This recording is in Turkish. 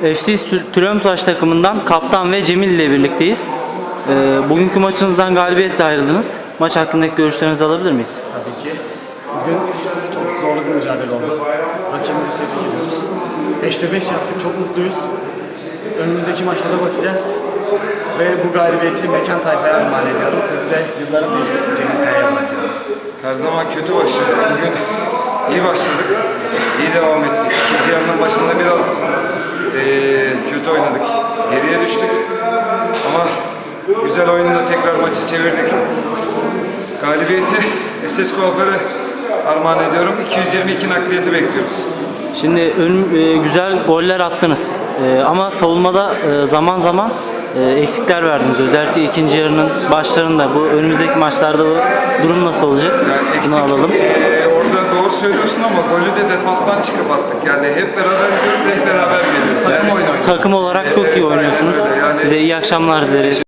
FC Trabzonspor takımından kaptan ve Cemil ile birlikteyiz. Ee, bugünkü maçınızdan galibiyetle ayrıldınız. Maç hakkındaki görüşlerinizi alabilir miyiz? Tabii ki. Bugün çok zorlu bir mücadele oldu. Rakibimizi tebrik ediyoruz. 5'te 5 yaptık, çok mutluyuz. Önümüzdeki maçlara bakacağız. Ve bu galibiyeti Mekan Tayfa'ya armağan ediyorum. Sözü de yılların tecrübesi Cemil Kaya'ya bırakıyorum. Her zaman kötü başladık. Bugün iyi başladık. İyi devam ettik. İkinci Ama güzel oyunla tekrar maçı çevirdik. Galibiyeti SS Kuaför'e armağan ediyorum. 222 nakliyeti bekliyoruz. Şimdi ön, e, güzel goller attınız. E, ama savunmada e, zaman zaman e, eksikler verdiniz. Özellikle ikinci yarının başlarında bu önümüzdeki maçlarda bu durum nasıl olacak? Yani Bunu eksik, alalım. eee, orada doğru söylüyorsun ama golü de defanstan çıkıp attık. Yani hep beraber gidiyoruz, hep beraber geliyoruz. Takım oyunu oynuyoruz. Takım olarak çok iyi oynuyorsunuz. Size iyi akşamlar dileriz.